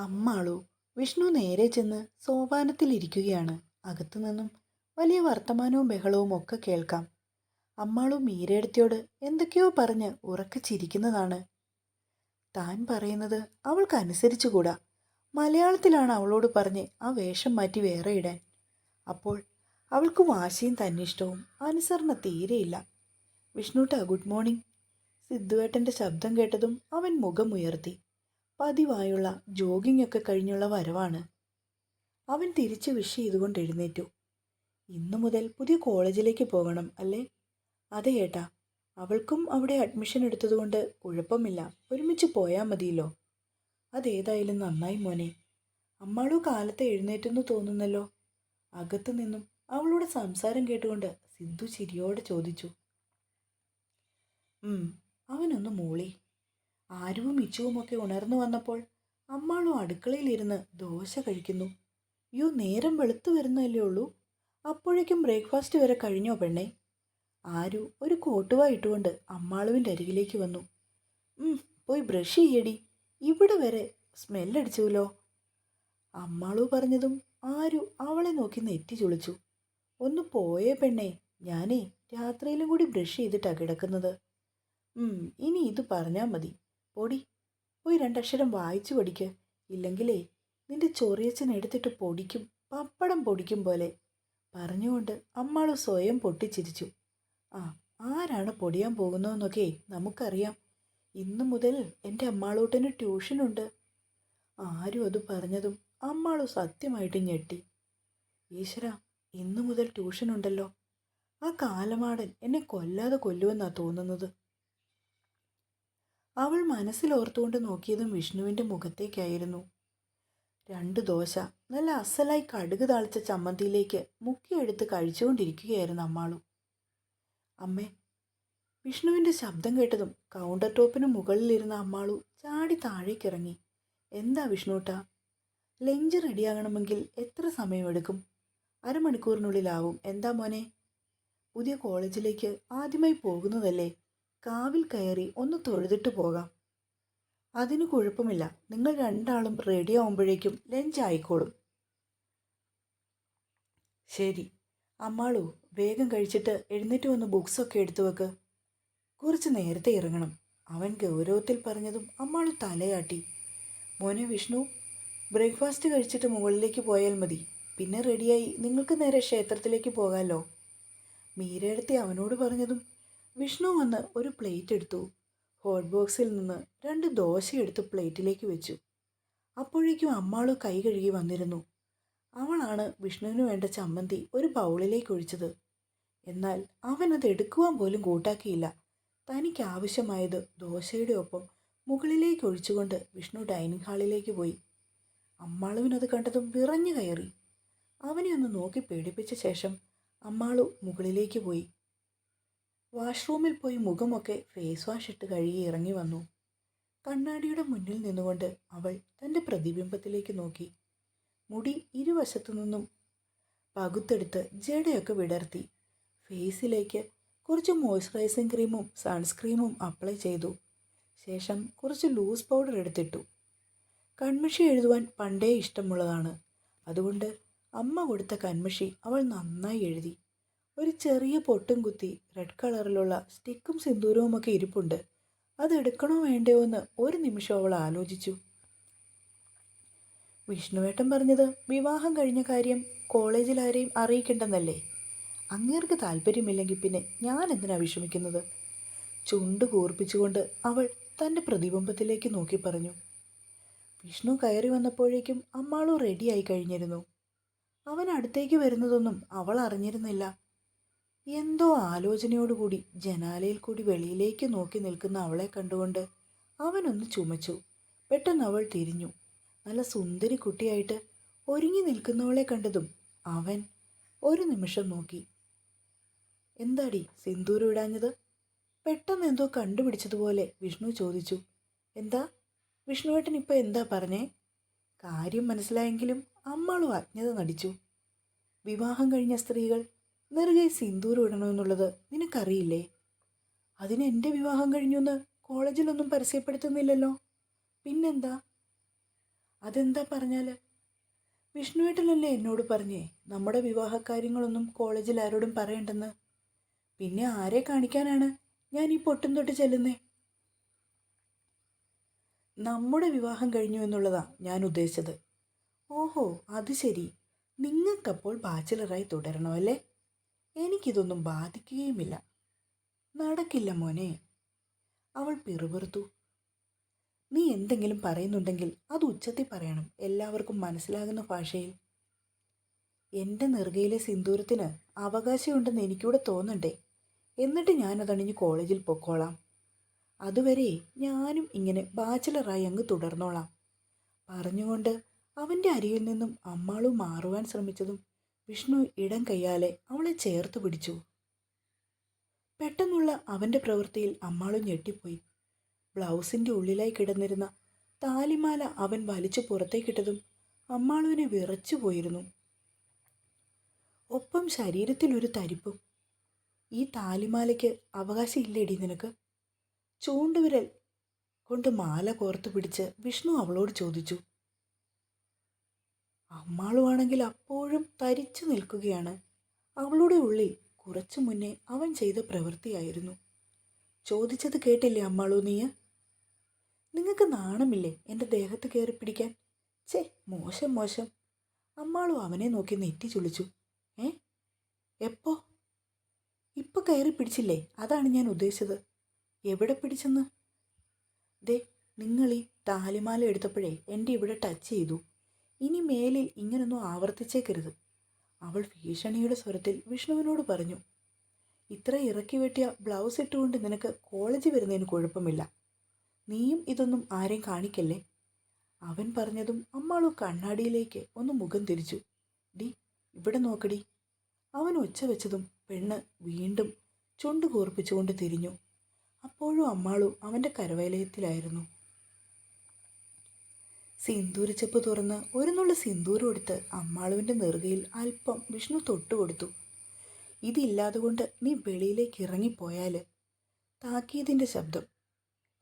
അമ്മാളു വിഷ്ണു നേരെ ചെന്ന് സോപാനത്തിലിരിക്കുകയാണ്. അകത്തു നിന്നും വലിയ വർത്തമാനവും ബഹളവും ഒക്കെ കേൾക്കാം. അമ്മാളു മീരയെടുത്തിയോട് എന്തൊക്കെയോ പറഞ്ഞ് ഉറക്കെ ചിരിക്കുന്നതാണ്. താൻ പറയുന്നത് അവൾക്ക് അനുസരിച്ചുകൂടാ മലയാളത്തിലാണ് അവളോട് പറഞ്ഞ് ആ വേഷം മാറ്റി വേറെ ഇടാൻ. അപ്പോൾ അവൾക്ക് വാശിയും തന്നിഷ്ടവും അനുസരണ തീരെയില്ല വിഷ്ണുട്ടാ ഗുഡ് മോർണിംഗ്. സിദ്ധുവേട്ടന്റെ ശബ്ദം കേട്ടതും അവൻ മുഖമുയർത്തി. പതിവായുള്ള ജോഗിംഗ് ഒക്കെ കഴിഞ്ഞുള്ള വരവാണ്. അവൻ തിരിച്ച് വിഷ് ചെയ്തുകൊണ്ട് എഴുന്നേറ്റു. ഇന്നു മുതൽ പുതിയ കോളേജിലേക്ക് പോകണം അല്ലേ? അതെ ഏട്ടാ. അവൾക്കും അവിടെ അഡ്മിഷൻ എടുത്തതുകൊണ്ട് കുഴപ്പമില്ല. ഒരുമിച്ച് പോയാൽ മതിയല്ലോ. അതേതായാലും നന്നായി മോനെ. അമ്മാളു കാലത്തെ എഴുന്നേറ്റെന്ന് തോന്നുന്നല്ലോ. അകത്തു നിന്നും അവളുടെ സംസാരം കേട്ടുകൊണ്ട് സിദ്ധു ചിരിയോടെ ചോദിച്ചു. അവനൊന്ന് മൂളി. ആരുവും ഇച്ചുവുമൊക്കെ ഉണർന്നു വന്നപ്പോൾ അമ്മാളും അടുക്കളയിലിരുന്ന് ദോശ കഴിക്കുന്നു. യോ നേരം വെളുത്തു വരുന്നല്ലേ ഉള്ളൂ. അപ്പോഴേക്കും ബ്രേക്ക്ഫാസ്റ്റ് വരെ കഴിഞ്ഞോ പെണ്ണെ? ആരു ഒരു കോട്ടുവ ഇട്ടുകൊണ്ട് അമ്മാളുവിന്റെ അരികിലേക്ക് വന്നു. പോയി ബ്രഷ് ചെയ്യടി. ഇവിടെ വരെ സ്മെല്ലടിച്ചുവല്ലോ. അമ്മാളു പറഞ്ഞതും ആരു അവളെ നോക്കി നെറ്റി ചുളിച്ചു. ഒന്ന് പോയേ പെണ്ണെ ഞാനേ രാത്രിയിലും കൂടി ബ്രഷ് ചെയ്തിട്ടാണ് കിടക്കുന്നത്. ഇനി ഇത് പറഞ്ഞാൽ മതി. പൊടി പോയി രണ്ടക്ഷരം വായിച്ചു പഠിക്ക്. ഇല്ലെങ്കിലേ നിന്റെ ചൊറിയച്ചൻ എടുത്തിട്ട് പൊടിക്കും പപ്പടം പൊടിക്കും പോലെ. പറഞ്ഞുകൊണ്ട് അമ്മാളു സ്വയം പൊട്ടിച്ചിരിച്ചു. ആ ആരാണ് പൊടിയാൻ പോകുന്നതെന്നൊക്കെ നമുക്കറിയാം. ഇന്നു മുതൽ എന്റെ അമ്മാളൂട്ടന് ട്യൂഷനുണ്ട്. ആരും അത് പറഞ്ഞതും അമ്മാളു സത്യമായിട്ട് ഞെട്ടി. ഈശ്വര ഇന്നു മുതൽ ട്യൂഷനുണ്ടല്ലോ. ആ കാലമാടൻ എന്നെ കൊല്ലാതെ കൊല്ലുമെന്നാ തോന്നുന്നത്. അവൾ മനസ്സിലോർത്തുകൊണ്ട് നോക്കിയതും വിഷ്ണുവിന്റെ മുഖത്തേക്കായിരുന്നു. രണ്ട് ദോശ നല്ല അസലായി കടുക് താളിച്ച ചമ്മന്തിയിലേക്ക് മുക്കിയെടുത്ത് കഴിച്ചുകൊണ്ടിരിക്കുകയായിരുന്നു അമ്മാളു. അമ്മേ വിഷ്ണുവിന്റെ ശബ്ദം കേട്ടതും കൗണ്ടർ ടോപ്പിന് മുകളിലിരുന്ന അമ്മാളു ചാടി താഴേക്കിറങ്ങി. എന്താ വിഷ്ണുട്ട? ലഞ്ച് റെഡിയാകണമെങ്കിൽ എത്ര സമയമെടുക്കും? അരമണിക്കൂറിനുള്ളിലാവും. എന്താ മോനെ? പുതിയ കോളേജിലേക്ക് ആദ്യമായി പോകുന്നതല്ലേ? കാവിൽ കയറി ഒന്ന് തൊഴുതിട്ട് പോകാം. അതിന് കുഴപ്പമില്ല. നിങ്ങൾ രണ്ടാളും റെഡി ആവുമ്പോഴേക്കും ലഞ്ച് ആയിക്കോളും. ശരി. അമ്മാളു വേഗം കഴിച്ചിട്ട് എഴുന്നേറ്റ് വന്ന് ബുക്സൊക്കെ എടുത്തു വെക്ക്. കുറച്ച് നേരത്തെ ഇറങ്ങണം. അവൻ ഗൗരവത്തിൽ പറഞ്ഞതും അമ്മാളു തലയാട്ടി. മോനെ വിഷ്ണു ബ്രേക്ക്ഫാസ്റ്റ് കഴിച്ചിട്ട് മുകളിലേക്ക് പോയാൽ മതി. പിന്നെ റെഡിയായി നിങ്ങൾക്ക് നേരെ ക്ഷേത്രത്തിലേക്ക് പോകാമല്ലോ മീരയെടുത്തി അവനോട് പറഞ്ഞതും വിഷ്ണു വന്ന് ഒരു പ്ലേറ്റ് എടുത്തു. ഹോട്ട് ബോക്സിൽ നിന്ന് രണ്ട് ദോശ എടുത്ത് പ്ലേറ്റിലേക്ക് വെച്ചു. അപ്പോഴേക്കും അമ്മാളു കൈ കഴുകി വന്നിരുന്നു. അവളാണ് വിഷ്ണുവിന് വേണ്ട ചമ്മന്തി ഒരു ബൗളിലേക്ക് ഒഴിച്ചത്. എന്നാൽ അവൻ അത് എടുക്കുവാൻ പോലും കൂട്ടാക്കിയില്ല. തനിക്ക് ആവശ്യമായത് ദോശയുടെ ഒപ്പം മുകളിലേക്ക് ഒഴിച്ചുകൊണ്ട് വിഷ്ണു ഡൈനിങ് ഹാളിലേക്ക് പോയി. അമ്മാളുവിനത് കണ്ടതും വിറഞ്ഞു കയറി. അവനെ ഒന്ന് നോക്കി പേടിപ്പിച്ച ശേഷം അമ്മാളു മുകളിലേക്ക് പോയി. വാഷ്റൂമിൽ പോയി മുഖമൊക്കെ ഫേസ് വാഷ് ഇട്ട് കഴുകി ഇറങ്ങി വന്നു. കണ്ണാടിയുടെ മുന്നിൽ നിന്നുകൊണ്ട് അവൾ തന്റെ പ്രതിബിംബത്തിലേക്ക് നോക്കി. മുടി ഇരുവശത്തു നിന്നും പകുത്തെടുത്ത് ജടയൊക്കെ വിടർത്തി. ഫേസിലേക്ക് കുറച്ച് മോയ്സ്ചറൈസിങ് ക്രീമും സൺസ്ക്രീമും അപ്ലൈ ചെയ്തു. ശേഷം കുറച്ച് ലൂസ് പൗഡർ എടുത്തിട്ടു. കൺമഷി എഴുതുവാൻ പണ്ടേ ഇഷ്ടമുള്ളതാണ്. അതുകൊണ്ട് അമ്മ കൊടുത്ത കൺമഷി അവൾ നന്നായി എഴുതി. ഒരു ചെറിയ പൊട്ടും കുത്തി റെഡ് കളറിലുള്ള സ്റ്റിക്കും സിന്ദൂരവും ഒക്കെ ഇരിപ്പുണ്ട്. അതെടുക്കണോ വേണ്ടയോ എന്ന് ഒരു നിമിഷം അവൾ ആലോചിച്ചു. വിഷ്ണുവേട്ടൻ പറഞ്ഞത് വിവാഹം കഴിഞ്ഞ കാര്യം കോളേജിൽ ആരെയും അറിയിക്കണ്ടെന്നല്ലേ? അങ്ങേർക്ക് താല്പര്യമില്ലെങ്കിൽ പിന്നെ ഞാൻ എന്തിനാ വിഷമിക്കുന്നത്? ചുണ്ട് കൂർപ്പിച്ചുകൊണ്ട് അവൾ തന്റെ പ്രതിബിംബത്തിലേക്ക് നോക്കി പറഞ്ഞു. വിഷ്ണു കയറി വന്നപ്പോഴേക്കും അമ്മാളു റെഡിയായി കഴിഞ്ഞിരുന്നു. അവൻ അടുത്തേക്ക് വരുന്നതൊന്നും അവൾ അറിഞ്ഞിരുന്നില്ല. എന്തോ ആലോചനയോടുകൂടി ജനാലയിൽ കൂടി വെളിയിലേക്ക് നോക്കി നിൽക്കുന്ന അവളെ കണ്ടുകൊണ്ട് അവനൊന്ന് ചുമച്ചു. പെട്ടെന്ന് അവൾ തിരിഞ്ഞു. നല്ല സുന്ദരി കുട്ടിയായിട്ട് ഒരുങ്ങി നിൽക്കുന്നവളെ കണ്ടതും അവൻ ഒരു നിമിഷം നോക്കി. എന്താടി സിന്ദൂരം ഇടാഞ്ഞത്? പെട്ടെന്ന് എന്തോ കണ്ടുപിടിച്ചതുപോലെ വിഷ്ണു ചോദിച്ചു. എന്താ? വിഷ്ണുവേട്ടൻ ഇപ്പോൾ എന്താ പറഞ്ഞേ? കാര്യം മനസ്സിലായെങ്കിലും അമ്മളും അജ്ഞത നടിച്ചു. വിവാഹം കഴിഞ്ഞ സ്ത്രീകൾ നെറുകെ സിന്ദൂരം ഇടണമെന്നുള്ളത് നിനക്കറിയില്ലേ? അതിന് എന്റെ വിവാഹം കഴിഞ്ഞു എന്ന് കോളേജിലൊന്നും പരസ്യപ്പെടുത്തുന്നില്ലല്ലോ. പിന്നെന്താ? അതെന്താ പറഞ്ഞാൽ വിഷ്ണുവേട്ടനല്ലേ എന്നോട് പറഞ്ഞേ നമ്മുടെ വിവാഹ കാര്യങ്ങളൊന്നും കോളേജിൽ ആരോടും പറയണ്ടെന്ന്. പിന്നെ ആരെ കാണിക്കാനാണ് ഞാൻ ഈ പൊട്ടും തൊട്ട് ചെല്ലുന്നേ? നമ്മുടെ വിവാഹം കഴിഞ്ഞു എന്നുള്ളതാ ഞാൻ ഉദ്ദേശിച്ചത്. ഓഹോ അത് ശരി. നിങ്ങൾക്കപ്പോൾ ബാച്ചിലറായി തുടരണോ അല്ലേ? എനിക്കിതൊന്നും ബാധിക്കുകയുമില്ല. നടക്കില്ല മോനെ. അവൾ പിറുപിറുത്തു. നീ എന്തെങ്കിലും പറയുന്നുണ്ടെങ്കിൽ അത് ഉച്ചത്തിൽ പറയണം. എല്ലാവർക്കും മനസ്സിലാകുന്ന ഭാഷയിൽ. എന്റെ നെറുകയിലെ സിന്ദൂരത്തിന് അവകാശമുണ്ടെന്ന് എനിക്കൂടെ തോന്നണ്ടേ? എന്നിട്ട് ഞാനതണിഞ്ഞ് കോളേജിൽ പൊക്കോളാം. അതുവരെ ഞാനും ഇങ്ങനെ ബാച്ചിലറായി അങ്ങ് തുടർന്നോളാം. പറഞ്ഞുകൊണ്ട് അവന്റെ അരിയിൽ നിന്നും അമ്മാളും മാറുവാൻ ശ്രമിച്ചതും വിഷ്ണു ഇടം കയ്യാലെ അവളെ ചേർത്ത് പിടിച്ചു. പെട്ടെന്നുള്ള അവന്റെ പ്രവൃത്തിയിൽ അമ്മാളും ഞെട്ടിപ്പോയി. ബ്ലൗസിന്റെ ഉള്ളിലായി കിടന്നിരുന്ന താലിമാല അവൻ വലിച്ചു പുറത്തേക്കിട്ടതും അമ്മാളുവിനെ വിറച്ചു പോയിരുന്നു. ഒപ്പം ശരീരത്തിലൊരു തരിപ്പും. ഈ താലിമാലയ്ക്ക് അവകാശമില്ലേടി നിനക്ക്? ചൂണ്ടുവിരൽ കൊണ്ട് മാല കോർത്തു പിടിച്ച് വിഷ്ണു അവളോട് ചോദിച്ചു. അമ്മാളുവാണെങ്കിൽ അപ്പോഴും തരിച്ചു നിൽക്കുകയാണ്. അവളുടെ ഉള്ളിൽ കുറച്ചു മുന്നേ അവൻ ചെയ്ത പ്രവൃത്തിയായിരുന്നു. ചോദിച്ചത് കേട്ടില്ലേ അമ്മാളു നീയ നിങ്ങൾക്ക് നാണമില്ലേ എന്റെ ദേഹത്ത് കയറി പിടിക്കാൻ? ചേ മോശം മോശം. അമ്മാളു അവനെ നോക്കി നെറ്റി ചുളിച്ചു. ഏ? എപ്പോ? ഇപ്പൊ കയറി പിടിച്ചില്ലേ? അതാണ് ഞാൻ ഉദ്ദേശിച്ചത്. എവിടെ പിടിച്ചെന്ന്? ദേ നിങ്ങൾ ഈ താലിമാല എടുത്തപ്പോഴേ എന്റെ ഇവിടെ ടച്ച് ചെയ്തു. ഇനി മേലിൽ ഇങ്ങനൊന്നും ആവർത്തിച്ചേക്കരുത്. അവൾ ഭീഷണിയുടെ സ്വരത്തിൽ വിഷ്ണുവിനോട് പറഞ്ഞു ഇത്ര ഇറക്കി വെട്ടിയ ബ്ലൗസ് ഇട്ടുകൊണ്ട് നിനക്ക് കോളേജിൽ വരുന്നതിന് കുഴപ്പമില്ല. നീയും ഇതൊന്നും ആരെയും കാണിക്കല്ലേ? അവൻ പറഞ്ഞതും അമ്മാളു കണ്ണാടിയിലേക്ക് ഒന്ന് മുഖം തിരിച്ചു. ഡി ഇവിടെ നോക്കടി. അവൻ ഒച്ച വെച്ചതും പെണ്ണ് വീണ്ടും ചുണ്ടു കൂർപ്പിച്ചുകൊണ്ട് തിരിഞ്ഞു. അപ്പോഴും അമ്മാളു അവന്റെ കരവലയത്തിലായിരുന്നു സിന്ദൂരച്ചപ്പ് തുറന്ന് ഒരു നുള്ള സിന്ദൂരം എടുത്ത് അമ്മാളുവിന്റെ നെറുകയിൽ അല്പം വിഷ്ണു തൊട്ടുകൊടുത്തു ഇതില്ലാതെ കൊണ്ട് നീ വെളിയിലേക്ക് ഇറങ്ങിപ്പോയാൽ താക്കീതിന്റെ ശബ്ദം.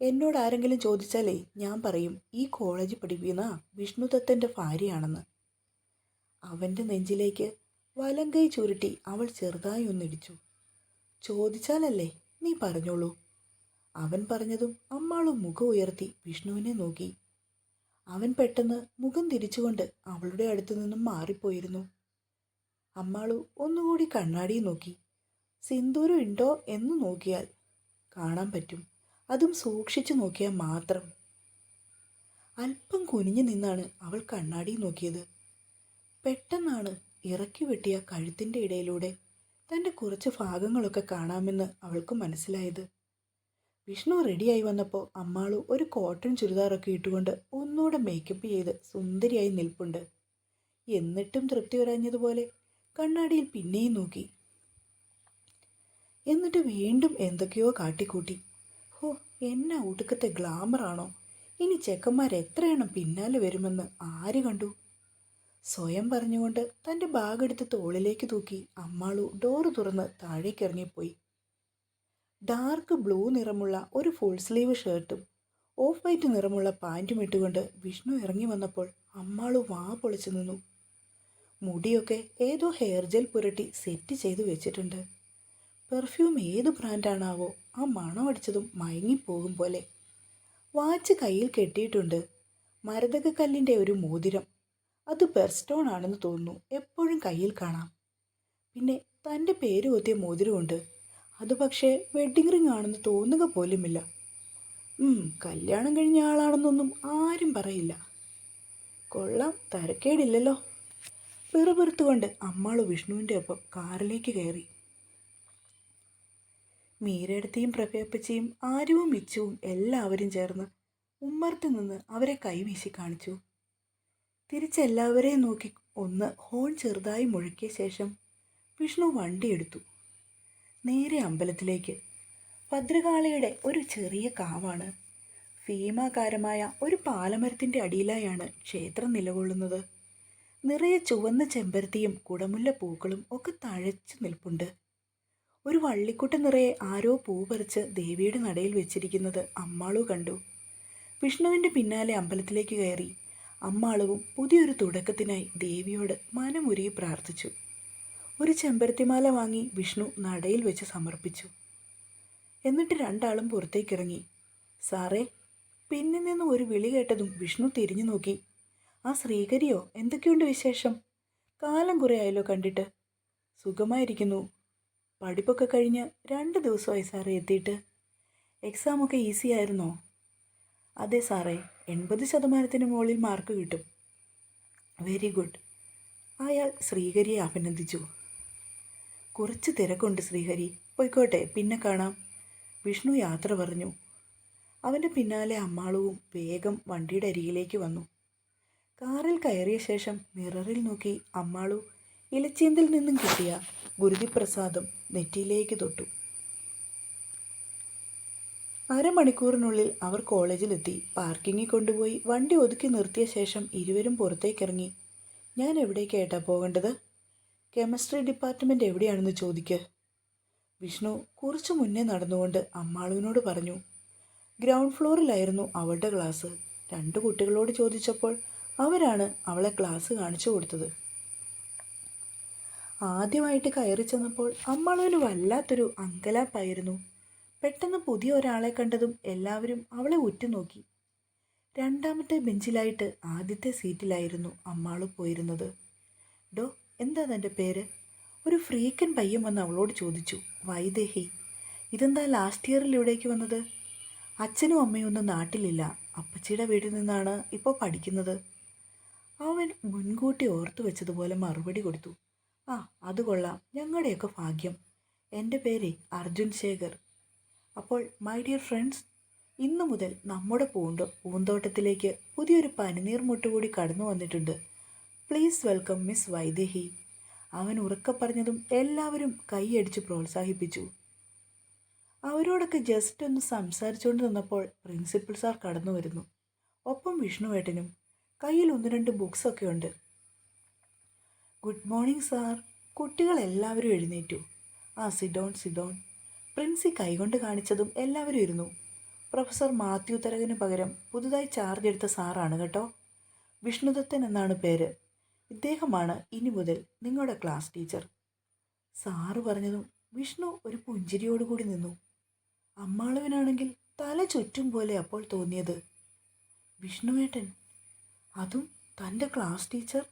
എന്നോട് ആരെങ്കിലും ചോദിച്ചാലേ ഞാൻ പറയും ഈ കോളേജ് പഠിപ്പിക്കുന്ന വിഷ്ണുദത്തന്റെ ഭാര്യയാണെന്ന്. അവന്റെ നെഞ്ചിലേക്ക് വലം കൈ ചുരുട്ടി അവൾ ചെറുതായി ഒന്നിടിച്ചു ചോദിച്ചാലല്ലേ നീ പറഞ്ഞോളൂ? അവൻ പറഞ്ഞതും അമ്മാളും മുഖം ഉയർത്തി വിഷ്ണുവിനെ നോക്കി. അവൻ പെട്ടെന്ന് മുഖം തിരിച്ചുകൊണ്ട് അവളുടെ അടുത്തു നിന്നും മാറിപ്പോയിരുന്നു. അമ്മാളു ഒന്നുകൂടി കണ്ണാടി നോക്കി. സിന്ദൂരം ഉണ്ടോ എന്ന് നോക്കിയാൽ കാണാൻ പറ്റും. അതും സൂക്ഷിച്ചു നോക്കിയാൽ മാത്രം. അല്പം കുനിഞ്ഞു നിന്നാണ് അവൾ കണ്ണാടി നോക്കിയത്. പെട്ടെന്നാണ് ഇറക്കി വെട്ടിയ കഴുത്തിന്റെ ഇടയിലൂടെ തന്റെ കുറച്ച് ഭാഗങ്ങളൊക്കെ കാണാമെന്ന് അവൾക്ക് മനസ്സിലായത്. വിഷ്ണു റെഡിയായി വന്നപ്പോൾ അമ്മാളു ഒരു കോട്ടൺ ചുരിദാറൊക്കെ ഇട്ടുകൊണ്ട് ഒന്നുകൂടെ മേക്കപ്പ് ചെയ്ത് സുന്ദരിയായി നിൽപ്പുണ്ട്. എന്നിട്ടും തൃപ്തി വരാഞ്ഞതുപോലെ കണ്ണാടിയിൽ പിന്നെയും നോക്കി. എന്നിട്ട് വീണ്ടും എന്തൊക്കെയോ കാട്ടിക്കൂട്ടി. ഹോ എന്നാ ഒടുക്കത്തെ ഗ്ലാമറാണോ ഇനി ചെക്കന്മാർ എത്രയെണ്ണം പിന്നാലെ വരുമെന്ന് ആര് കണ്ടു? സ്വയം പറഞ്ഞുകൊണ്ട് തന്റെ ബാഗ് എടുത്ത് തോളിലേക്ക് തൂക്കി അമ്മാളു ഡോറ് തുറന്ന് താഴേക്ക് ഇറങ്ങിപ്പോയി ഡാർക്ക് ബ്ലൂ നിറമുള്ള ഒരു ഫുൾ സ്ലീവ് ഷർട്ടും ഓഫ് വൈറ്റ് നിറമുള്ള പാന്റും ഇട്ടുകൊണ്ട് വിഷ്ണു ഇറങ്ങി വന്നപ്പോൾ അമ്മാളു വാ പൊളിച്ചു നിന്നു. മുടിയൊക്കെ ഏതോ ഹെയർ ജെൽ പുരട്ടി സെറ്റ് ചെയ്തു വെച്ചിട്ടുണ്ട്. പെർഫ്യൂം ഏത് ബ്രാൻഡാണാവോ ആ മണം അടിച്ചതും മയങ്ങിപ്പോകും പോലെ. വാച്ച് കയ്യിൽ കെട്ടിയിട്ടുണ്ട്. മരതകക്കല്ലിന്റെ ഒരു മോതിരം. അത് ബെർസ്റ്റോൺ ആണെന്ന് തോന്നുന്നു. എപ്പോഴും കയ്യിൽ കാണാം. പിന്നെ തന്റെ പേര് കൊത്തിയ മോതിരമുണ്ട്. അത് പക്ഷേ വെഡ്ഡിങ് റിംഗ് ആണെന്ന് തോന്നുക പോലുമില്ല. കല്യാണം കഴിഞ്ഞ ആളാണെന്നൊന്നും ആരും പറയില്ല. കൊള്ളാം തരക്കേടില്ലല്ലോ. പിറുപിറുത്തുകൊണ്ട് അമ്മാൾ വിഷ്ണുവിന്റെ ഒപ്പം കാറിലേക്ക് കയറി. മീരടുത്തെയും പ്രഭയപ്പച്ചയും ആരുവും മിച്ചവും എല്ലാവരും ചേർന്ന് ഉമ്മർത്ത് നിന്ന് അവരെ കൈവീശി കാണിച്ചു. തിരിച്ചെല്ലാവരെയും നോക്കി ഒന്ന് ഹോൺ ചെറുതായി മുഴക്കിയ ശേഷം വിഷ്ണു വണ്ടിയെടുത്തു നേരെ അമ്പലത്തിലേക്ക്. ഭദ്രകാളിയുടെ ഒരു ചെറിയ കാവാണ്. ഭീമാകാരമായ ഒരു പാലമരത്തിന്റെ അടിയിലായാണ് ക്ഷേത്രം നിലകൊള്ളുന്നത്. നിറയെ ചുവന്ന ചെമ്പരത്തിയും കുടമുല്ല പൂക്കളും ഒക്കെ തഴച്ചു നിൽപ്പുണ്ട്. ഒരു വള്ളിക്കുട്ട നിറയെ ആരോ പൂ പറിച്ച് ദേവിയുടെ നടയിൽ വെച്ചിരിക്കുന്നത് അമ്മാളു കണ്ടു. വിഷ്ണുവിന്റെ പിന്നാലെ അമ്പലത്തിലേക്ക് കയറി അമ്മാളവും പുതിയൊരു തുടക്കത്തിനായി ദേവിയോട് മനമുരുകി പ്രാർത്ഥിച്ചു. ഒരു ചെമ്പരത്തിമാല വാങ്ങി വിഷ്ണു നടയിൽ വെച്ച് സമർപ്പിച്ചു. എന്നിട്ട് രണ്ടാളും പുറത്തേക്കിറങ്ങി. സാറേ പിന്നിൽ നിന്ന് ഒരു വിളി കേട്ടതും വിഷ്ണു തിരിഞ്ഞു നോക്കി. ആ ശ്രീകരിയോ എന്തൊക്കെയുണ്ട് വിശേഷം? കാലം കുറേ ആയല്ലോ കണ്ടിട്ട്. സുഖമായിരിക്കുന്നു. പഠിപ്പൊക്കെ കഴിഞ്ഞ് രണ്ട് ദിവസമായി സാറേ എത്തിയിട്ട്. എക്സാമൊക്കെ ഈസി ആയിരുന്നോ? അതെ സാറേ എൺപത് ശതമാനത്തിന് മുകളിൽ മാർക്ക് കിട്ടും. വെരി ഗുഡ് അയാൾ ശ്രീകരിയെ അഭിനന്ദിച്ചു. കുറച്ച് തിരക്കുണ്ട് ശ്രീഹരി. പോയിക്കോട്ടെ പിന്നെ കാണാം. വിഷ്ണു യാത്ര പറഞ്ഞു. അവന്റെ പിന്നാലെ അമ്മാളവും വേഗം വണ്ടിയുടെ അരികിലേക്ക് വന്നു. കാറിൽ കയറിയ ശേഷം മിററിൽ നോക്കി അമ്മാളു ഇലച്ചീന്തിൽ നിന്നും കിട്ടിയ ഗുരുതിപ്രസാദം നെറ്റിയിലേക്ക് തൊട്ടു. അരമണിക്കൂറിനുള്ളിൽ അവർ കോളേജിലെത്തി. പാർക്കിങ്ങിൽ കൊണ്ടുപോയി വണ്ടി ഒതുക്കി നിർത്തിയ ശേഷം ഇരുവരും പുറത്തേക്കിറങ്ങി. ഞാൻ എവിടേക്കായിട്ടാണ് പോകേണ്ടത്? കെമിസ്ട്രി ഡിപ്പാർട്ട്മെന്റ് എവിടെയാണെന്ന് ചോദിക്ക്. വിഷ്ണു കുറച്ചു മുന്നേ നടന്നുകൊണ്ട് അമ്മാളുവിനോട് പറഞ്ഞു ഗ്രൗണ്ട് ഫ്ലോറിലായിരുന്നു അവളുടെ ക്ലാസ്. രണ്ട് കുട്ടികളോട് ചോദിച്ചപ്പോൾ അവരാണ് അവളെ ക്ലാസ് കാണിച്ചു കൊടുത്തത്. ആദ്യമായിട്ട് കയറി ചെന്നപ്പോൾ അമ്മാളുവിന് വല്ലാത്തൊരു അങ്കലാപ്പായിരുന്നു. പെട്ടെന്ന് പുതിയ ഒരാളെ കണ്ടതും എല്ലാവരും അവളെ ഉറ്റുനോക്കി. രണ്ടാമത്തെ ബെഞ്ചിലായിട്ട് ആദ്യത്തെ സീറ്റിലായിരുന്നു അമ്മാളു പോയിരുന്നത്. ഡോ എന്താ തന്റെ പേര്? ഒരു ഫ്രീക്കൻ പയ്യൻ വന്ന് അവളോട് ചോദിച്ചു വൈദേഹി ഇതെന്താ ലാസ്റ്റ് ഇയറിൽ ഇവിടേക്ക് വന്നത്? അച്ഛനും അമ്മയും ഒന്നും നാട്ടിലില്ല. അപ്പച്ചിയുടെ വീട്ടിൽ നിന്നാണ് ഇപ്പോൾ പഠിക്കുന്നത്. അവൻ മുൻകൂട്ടി ഓർത്തു വെച്ചതുപോലെ മറുപടി കൊടുത്തു ആ അത് കൊള്ളാം. ഞങ്ങളുടെയൊക്കെ ഭാഗ്യം. എന്റെ പേര് അർജുൻ ശേഖർ. അപ്പോൾ മൈ ഡിയർ ഫ്രണ്ട്സ് ഇന്നു മുതൽ നമ്മുടെ പൂന്തോ പൂന്തോട്ടത്തിലേക്ക് പുതിയൊരു പനിനീർ മുട്ടുകൂടി കടന്നു വന്നിട്ടുണ്ട്. Please welcome miss Vaidehi. അവൻ ഉറക്കെ പറഞ്ഞതും എല്ലാവരും കൈയടിച്ച് പ്രോത്സാഹിപ്പിച്ചു. അവരോടൊക്കെ ജസ്റ്റ് ഒന്ന് സംസാരിച്ചുകൊണ്ട് നിന്നപ്പോൾ പ്രിൻസിപ്പൽ സാർ കടന്നു വരുന്നു. ഒപ്പം വിഷ്ണുവേട്ടനും കയ്യിൽ ഒന്ന് രണ്ട് ബുക്സൊക്കെ ഉണ്ട്. ഗുഡ് മോർണിംഗ് സാർ കുട്ടികൾ എല്ലാവരും എഴുന്നേറ്റു. ആ സിഡോൺ സിഡോൺ പ്രിൻസി കൈകൊണ്ട് കാണിച്ചതും എല്ലാവരും ഇരുന്നു. പ്രൊഫസർ മാത്യു തരകന് പകരം പുതുതായി ചാർജ് എടുത്ത സാറാണ് കേട്ടോ. വിഷ്ണുദത്തൻ എന്നാണ് പേര്. ഇദ്ദേഹമാണ് ഇനി മുതൽ നിങ്ങളുടെ ക്ലാസ് ടീച്ചർ സാറ് പറഞ്ഞതും വിഷ്ണു ഒരു പുഞ്ചിരിയോടുകൂടി നിന്നു. അമ്മാളുവിനാണെങ്കിൽ തല ചുറ്റും പോലെ അപ്പോൾ തോന്നിയത്. വിഷ്ണുവേട്ടൻ അതും തന്റെ ക്ലാസ് ടീച്ചർ